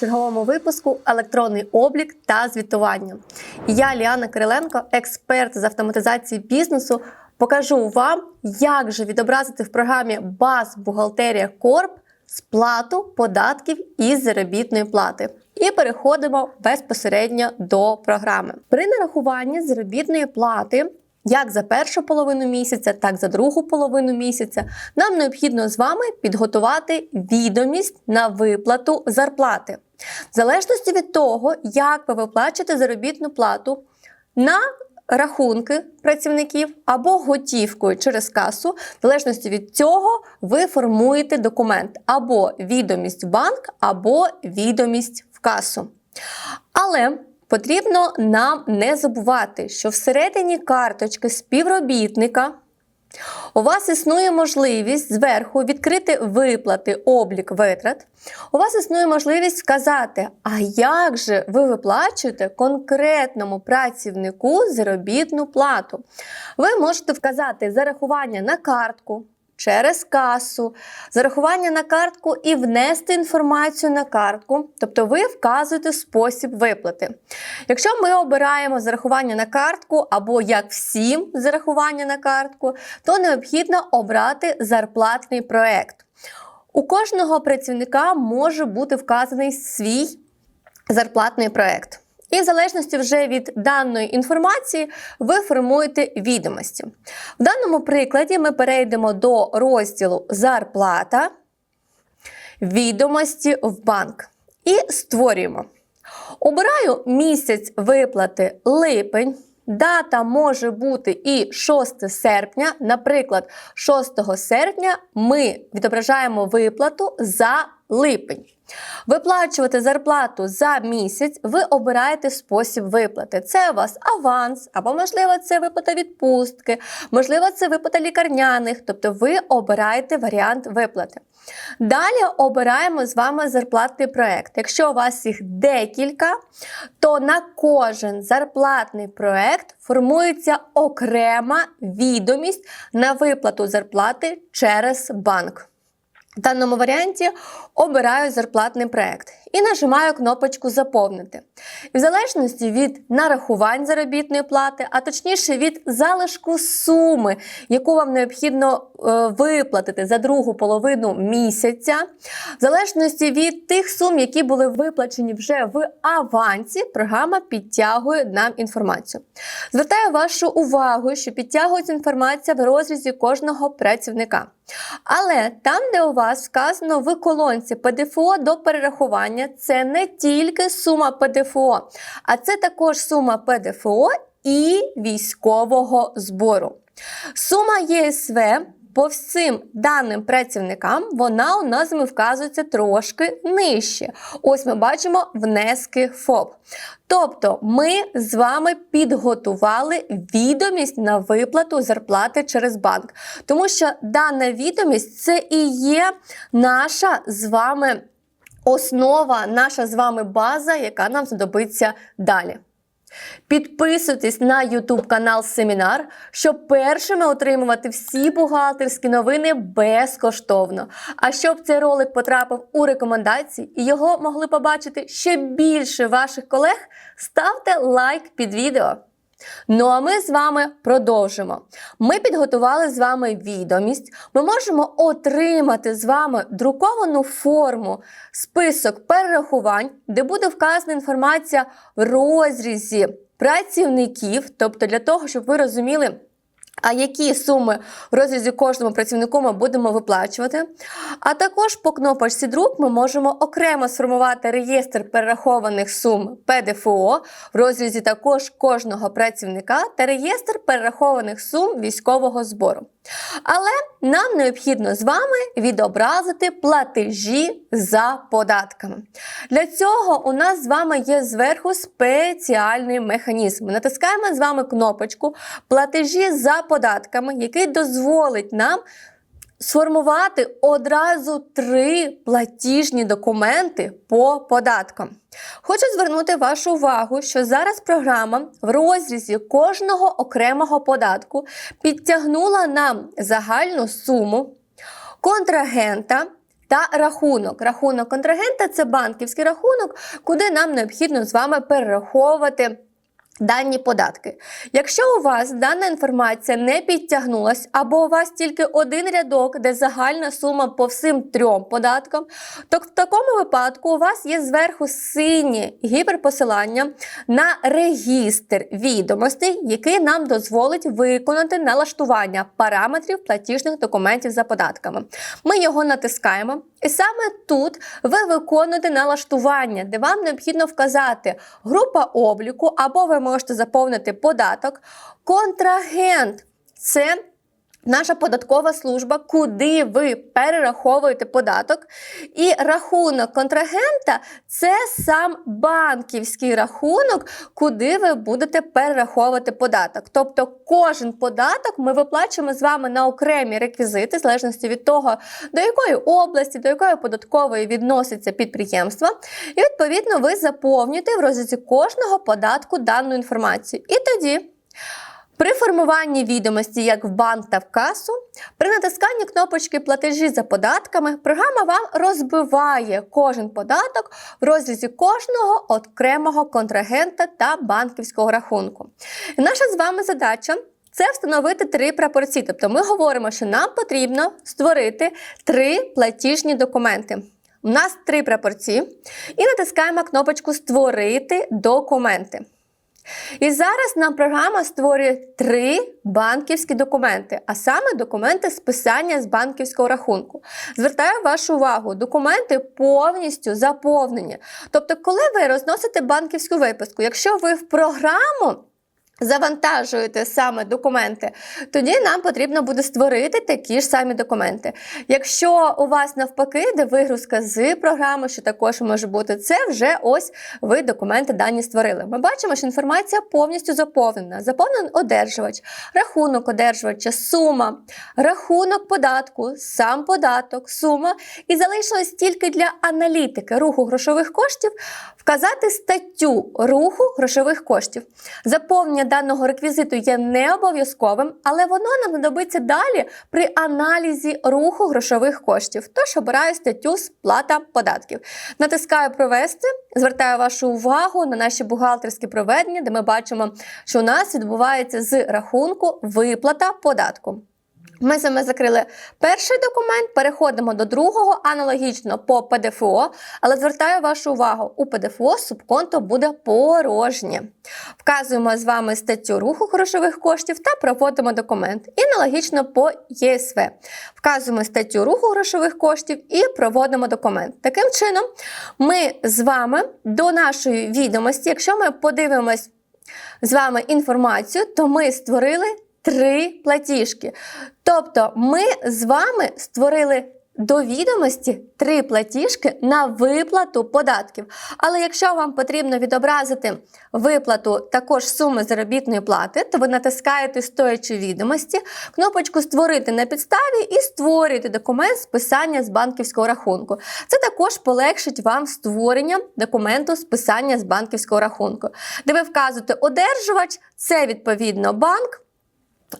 черговому випуску електронний облік та звітування. Я Ліана Кириленко, експерт з автоматизації бізнесу. Покажу вам, як же відобразити в програмі Баз Бухгалтерія Корп сплату податків із заробітної плати. І переходимо безпосередньо до програми. При нарахуванні заробітної плати як за першу половину місяця, так за другу половину місяця, нам необхідно з вами підготувати відомість на виплату зарплати. В залежності від того, як ви виплачуєте заробітну плату на рахунки працівників або готівкою через касу, в залежності від цього ви формуєте документ або відомість в банк, або відомість в касу. Але потрібно нам не забувати, що всередині карточки співробітника у вас існує можливість зверху відкрити виплати, облік витрат. У вас існує можливість сказати, а як же ви виплачуєте конкретному працівнику заробітну плату. Ви можете вказати зарахування на картку. Через касу, зарахування на картку і внести інформацію на картку, тобто ви вказуєте спосіб виплати. Якщо ми обираємо зарахування на картку або як всім зарахування на картку, то необхідно обрати зарплатний проект. У кожного працівника може бути вказаний свій зарплатний проект. І в залежності вже від даної інформації ви формуєте відомості. В даному прикладі ми перейдемо до розділу Зарплата, відомості в банк і створюємо. Обираю місяць виплати липень. Дата може бути і 6 серпня. Наприклад, 6 серпня ми відображаємо виплату за липень. Виплачувати зарплату за місяць, ви обираєте спосіб виплати. Це у вас аванс, або, можливо, це виплата відпустки, можливо, це виплата лікарняних, тобто ви обираєте варіант виплати. Далі обираємо з вами зарплатний проект. Якщо у вас їх декілька, то на кожен зарплатний проект формується окрема відомість на виплату зарплати через банк. В даному варіанті обираю зарплатний проект і нажимаю кнопочку Заповнити. І в залежності від нарахувань заробітної плати, а точніше від залишку суми, яку вам необхідно е, виплатити за другу половину місяця, в залежності від тих сум, які були виплачені вже в авансі, програма підтягує нам інформацію. Звертаю вашу увагу, що підтягується інформація в розрізі кожного працівника. Але там, де у вас вказано в колонці ПДФО до перерахування, це не тільки сума ПДФО, а це також сума ПДФО і військового збору. Сума ЄСВ по всім даним працівникам вона у нас вказується трошки нижче. Ось ми бачимо внески ФОП. Тобто ми з вами підготували відомість на виплату зарплати через банк. Тому що дана відомість це і є наша з вами основа, наша з вами база, яка нам знадобиться далі. Підписуйтесь на YouTube канал Семінар, щоб першими отримувати всі бухгалтерські новини безкоштовно. А щоб цей ролик потрапив у рекомендації і його могли побачити ще більше ваших колег, ставте лайк під відео. Ну а ми з вами продовжимо. Ми підготували з вами відомість. Ми можемо отримати з вами друковану форму, список перерахувань, де буде вказана інформація в розрізі працівників, тобто для того, щоб ви розуміли. А які суми в розрізі кожному працівнику ми будемо виплачувати? А також по кнопочці друк ми можемо окремо сформувати реєстр перерахованих сум ПДФО в розрізі також кожного працівника та реєстр перерахованих сум військового збору. Але нам необхідно з вами відобразити платежі за податками. Для цього у нас з вами є зверху спеціальний механізм. Ми натискаємо з вами кнопочку Платежі за податками, який дозволить нам сформувати одразу три платіжні документи по податкам. Хочу звернути вашу увагу, що зараз програма в розрізі кожного окремого податку підтягнула нам загальну суму контрагента та рахунок. Рахунок контрагента це банківський рахунок, куди нам необхідно з вами перераховувати. Дані податки. Якщо у вас дана інформація не підтягнулась, або у вас тільки один рядок, де загальна сума по всім трьом податкам, то в такому випадку у вас є зверху синє гіперпосилання на регістр відомостей, який нам дозволить виконати налаштування параметрів платіжних документів за податками. Ми його натискаємо, і саме тут ви виконуєте налаштування, де вам необхідно вказати група обліку, або ви можете заповнити податок. Контрагент це наша податкова служба, куди ви перераховуєте податок. І рахунок контрагента це сам банківський рахунок, куди ви будете перераховувати податок. Тобто кожен податок ми виплачуємо з вами на окремі реквізити, в залежності від того, до якої області, до якої податкової відноситься підприємство. І відповідно ви заповнюєте в розрізі кожного податку дану інформацію. І тоді. При формуванні відомості як в банк та в касу, при натисканні кнопочки платежі за податками, програма вам розбиває кожен податок в розрізі кожного окремого контрагента та банківського рахунку. І наша з вами задача. Це встановити три прапорці. Тобто ми говоримо, що нам потрібно створити три платіжні документи. У нас три прапорці, і натискаємо кнопочку Створити документи. І зараз нам програма створює три банківські документи, а саме документи списання з банківського рахунку. Звертаю вашу увагу, документи повністю заповнені. Тобто, коли ви розносите банківську виписку, якщо ви в програму завантажуєте саме документи, тоді нам потрібно буде створити такі ж самі документи. Якщо у вас навпаки, де вигрузка з програми, що також може бути, це вже ось ви документи дані створили. Ми бачимо, що інформація повністю заповнена. Заповнений одержувач, рахунок одержувача, сума, рахунок податку, сам податок, сума. І залишилось тільки для аналітики руху грошових коштів вказати статтю руху грошових коштів. Заповнення даного реквізиту є не обов'язковим, але воно нам знадобиться далі при аналізі руху грошових коштів. Тож обираю статтю сплата податків. Натискаю провести, звертаю вашу увагу на наші бухгалтерські проведення, де ми бачимо, що у нас відбувається з рахунку виплата податку. Ми з вами закрили перший документ, переходимо до другого, аналогічно по ПДФО, але звертаю вашу увагу, у ПДФО субконто буде порожнє. Вказуємо з вами статтю руху грошових коштів та проводимо документ. І аналогічно по ЄСВ. Вказуємо статтю руху грошових коштів і проводимо документ. Таким чином, ми з вами до нашої відомості, якщо ми подивимось з вами інформацію, то ми створили три платіжки. Тобто ми з вами створили до відомості три платіжки на виплату податків. Але якщо вам потрібно відобразити виплату також суми заробітної плати, то ви натискаєте стоячі відомості, кнопочку Створити на підставі і створюєте документ списання з банківського рахунку. Це також полегшить вам створення документу списання з банківського рахунку, де ви вказуєте одержувач, це відповідно банк.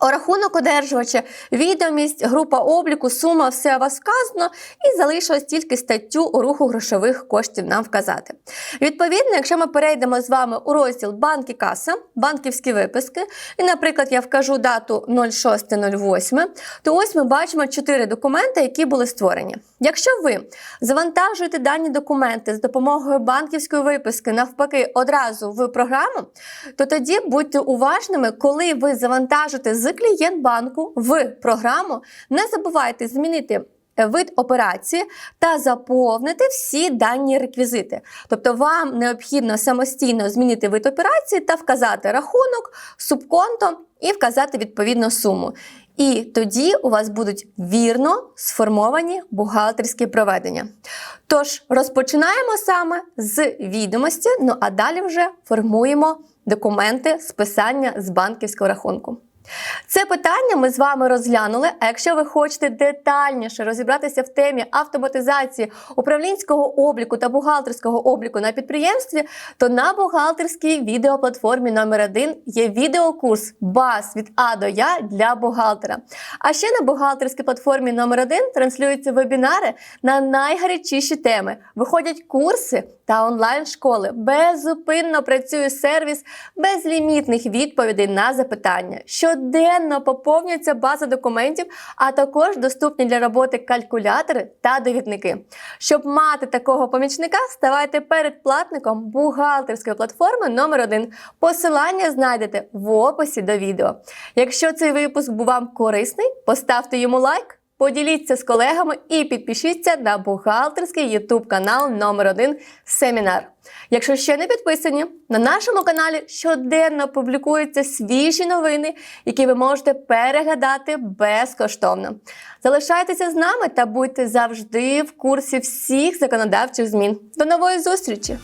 Рахунок одержувача, відомість, група обліку, сума, все у вас вказано, і залишилось тільки статтю руху грошових коштів нам вказати. Відповідно, якщо ми перейдемо з вами у розділ банк і каса, банківські виписки, і, наприклад, я вкажу дату 06.08, то ось ми бачимо чотири документи, які були створені. Якщо ви завантажуєте дані документи з допомогою банківської виписки, навпаки, одразу в програму, то тоді будьте уважними, коли ви завантажите з клієнт-банку в програму, не забувайте змінити. Вид операції та заповнити всі дані реквізити. Тобто вам необхідно самостійно змінити вид операції та вказати рахунок, субконто і вказати відповідну суму. І тоді у вас будуть вірно сформовані бухгалтерські проведення. Тож розпочинаємо саме з відомості, ну а далі вже формуємо документи списання з банківського рахунку. Це питання ми з вами розглянули. А якщо ви хочете детальніше розібратися в темі автоматизації управлінського обліку та бухгалтерського обліку на підприємстві, то на бухгалтерській відеоплатформі номер 1 є відеокурс БАС від А до Я для бухгалтера. А ще на бухгалтерській платформі номер 1 транслюються вебінари на найгарячіші теми. Виходять курси та онлайн-школи. Беззупинно працює сервіс безлімітних відповідей на запитання. Щоденно поповнюється база документів, а також доступні для роботи калькулятори та довідники. Щоб мати такого помічника, ставайте передплатником бухгалтерської платформи номер 1 Посилання знайдете в описі до відео. Якщо цей випуск був вам корисний, поставте йому лайк. Поділіться з колегами і підпишіться на бухгалтерський YouTube канал номер 1 Семінар. Якщо ще не підписані, на нашому каналі щоденно публікуються свіжі новини, які ви можете переглядати безкоштовно. Залишайтеся з нами та будьте завжди в курсі всіх законодавчих змін. До нової зустрічі!